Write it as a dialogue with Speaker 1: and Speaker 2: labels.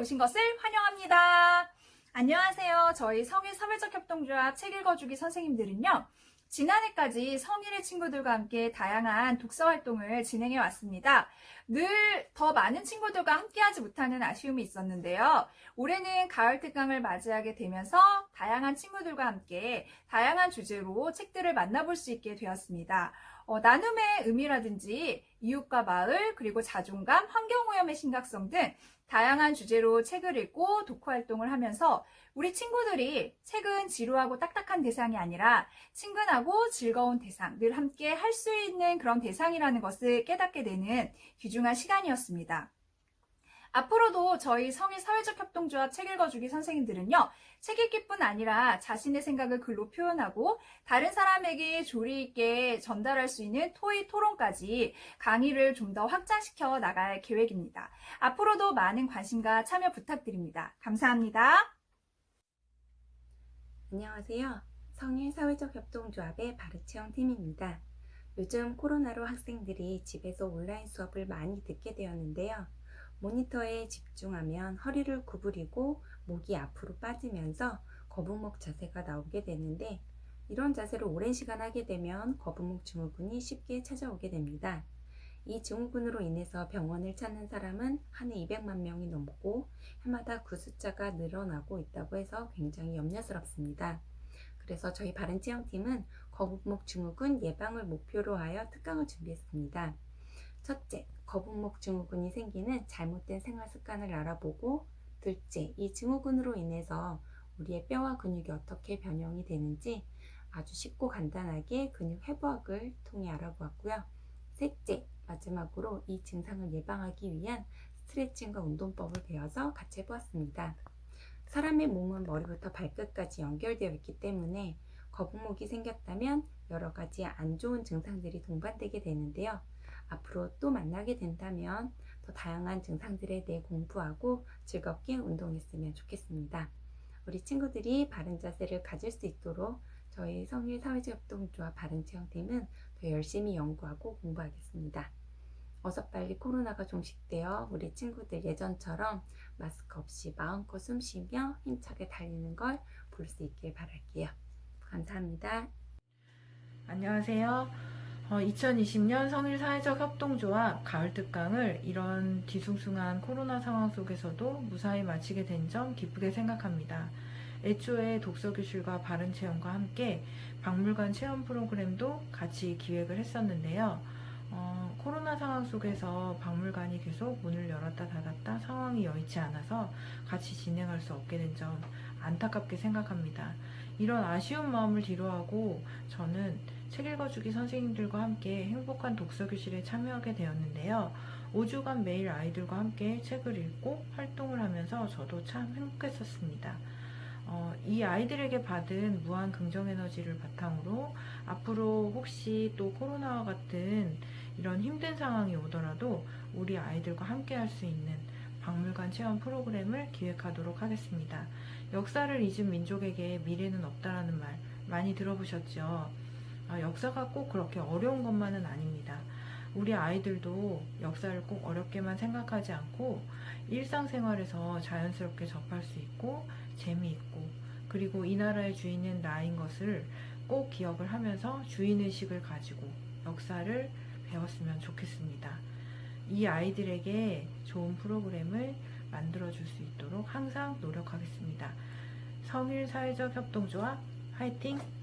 Speaker 1: 오신 것을 환영합니다. 안녕하세요. 저희 성일 사회적 협동조합 책 읽어주기 선생님들은요. 지난해까지 성일의 친구들과 함께 다양한 독서 활동을 진행해 왔습니다. 늘 더 많은 친구들과 함께하지 못하는 아쉬움이 있었는데요. 올해는 가을 특강을 맞이하게 되면서 다양한 친구들과 함께 다양한 주제로 책들을 만나볼 수 있게 되었습니다. 어, 나눔의 의미라든지 이웃과 마을, 그리고 자존감, 환경오염의 심각성 등 다양한 주제로 책을 읽고 독후 활동을 하면서 우리 친구들이 책은 지루하고 딱딱한 대상이 아니라 친근하고 즐거운 대상, 늘 함께 할 수 있는 그런 대상이라는 것을 깨닫게 되는 귀중한 시간이었습니다. 앞으로도 저희 성일 사회적 협동조합 책 읽어주기 선생님들은요, 책 읽기뿐 아니라 자신의 생각을 글로 표현하고 다른 사람에게 조리 있게 전달할 수 있는 토의 토론까지 강의를 좀 더 확장시켜 나갈 계획입니다. 앞으로도 많은 관심과 참여 부탁드립니다. 감사합니다.
Speaker 2: 안녕하세요. 성일 사회적 협동조합의 바르체형 팀입니다. 요즘 코로나로 학생들이 집에서 온라인 수업을 많이 듣게 되었는데요. 모니터에 집중하면 허리를 구부리고 목이 앞으로 빠지면서 거북목 자세가 나오게 되는데 이런 자세를 오랜 시간 하게 되면 거북목 증후군이 쉽게 찾아오게 됩니다. 이 증후군으로 인해서 병원을 찾는 사람은 한 해 200만 명이 넘고 해마다 그 숫자가 늘어나고 있다고 해서 굉장히 염려스럽습니다. 그래서 저희 바른지형팀은 거북목 증후군 예방을 목표로 하여 특강을 준비했습니다. 첫째, 거북목 증후군이 생기는 잘못된 생활 습관을 알아보고 둘째, 이 증후군으로 인해서 우리의 뼈와 근육이 어떻게 변형이 되는지 아주 쉽고 간단하게 근육 회복을 통해 알아보았고요. 셋째, 마지막으로 이 증상을 예방하기 위한 스트레칭과 운동법을 배워서 같이 해보았습니다. 사람의 몸은 머리부터 발끝까지 연결되어 있기 때문에 거북목이 생겼다면 여러 가지 안 좋은 증상들이 동반되게 되는데요. 앞으로 또 만나게 된다면 더 다양한 증상들에 대해 공부하고 즐겁게 운동했으면 좋겠습니다. 우리 친구들이 바른 자세를 가질 수 있도록 저희 성일 사회제협동조합 바른체형팀은 더 열심히 연구하고 공부하겠습니다. 어서 빨리 코로나가 종식되어 우리 친구들 예전처럼 마스크 없이 마음껏 숨 쉬며 힘차게 달리는 걸 볼 수 있길 바랄게요. 감사합니다.
Speaker 3: 안녕하세요. 어, 2020년 성일 사회적 협동조합 가을 특강을 이런 뒤숭숭한 코로나 상황 속에서도 무사히 마치게 된 점 기쁘게 생각합니다. 애초에 독서교실과 바른체험과 함께 박물관 체험 프로그램도 같이 기획을 했었는데요. 어, 코로나 상황 속에서 박물관이 계속 문을 열었다 닫았다 상황이 여의치 않아서 같이 진행할 수 없게 된 점 안타깝게 생각합니다. 이런 아쉬운 마음을 뒤로하고 저는 책 읽어주기 선생님들과 함께 행복한 독서교실에 참여하게 되었는데요. 5주간 매일 아이들과 함께 책을 읽고 활동을 하면서 저도 참 행복했었습니다. 어, 이 아이들에게 받은 무한 긍정 에너지를 바탕으로 앞으로 혹시 또 코로나와 같은 이런 힘든 상황이 오더라도 우리 아이들과 함께 할 수 있는 박물관 체험 프로그램을 기획하도록 하겠습니다. 역사를 잊은 민족에게 미래는 없다라는 말 많이 들어보셨죠? 아, 역사가 꼭 그렇게 어려운 것만은 아닙니다. 우리 아이들도 역사를 꼭 어렵게만 생각하지 않고 일상생활에서 자연스럽게 접할 수 있고 재미있고 그리고 이 나라의 주인은 나인 것을 꼭 기억을 하면서 주인의식을 가지고 역사를 배웠으면 좋겠습니다. 이 아이들에게 좋은 프로그램을 만들어줄 수 있도록 항상 노력하겠습니다. 성일 사회적 협동조합 화이팅!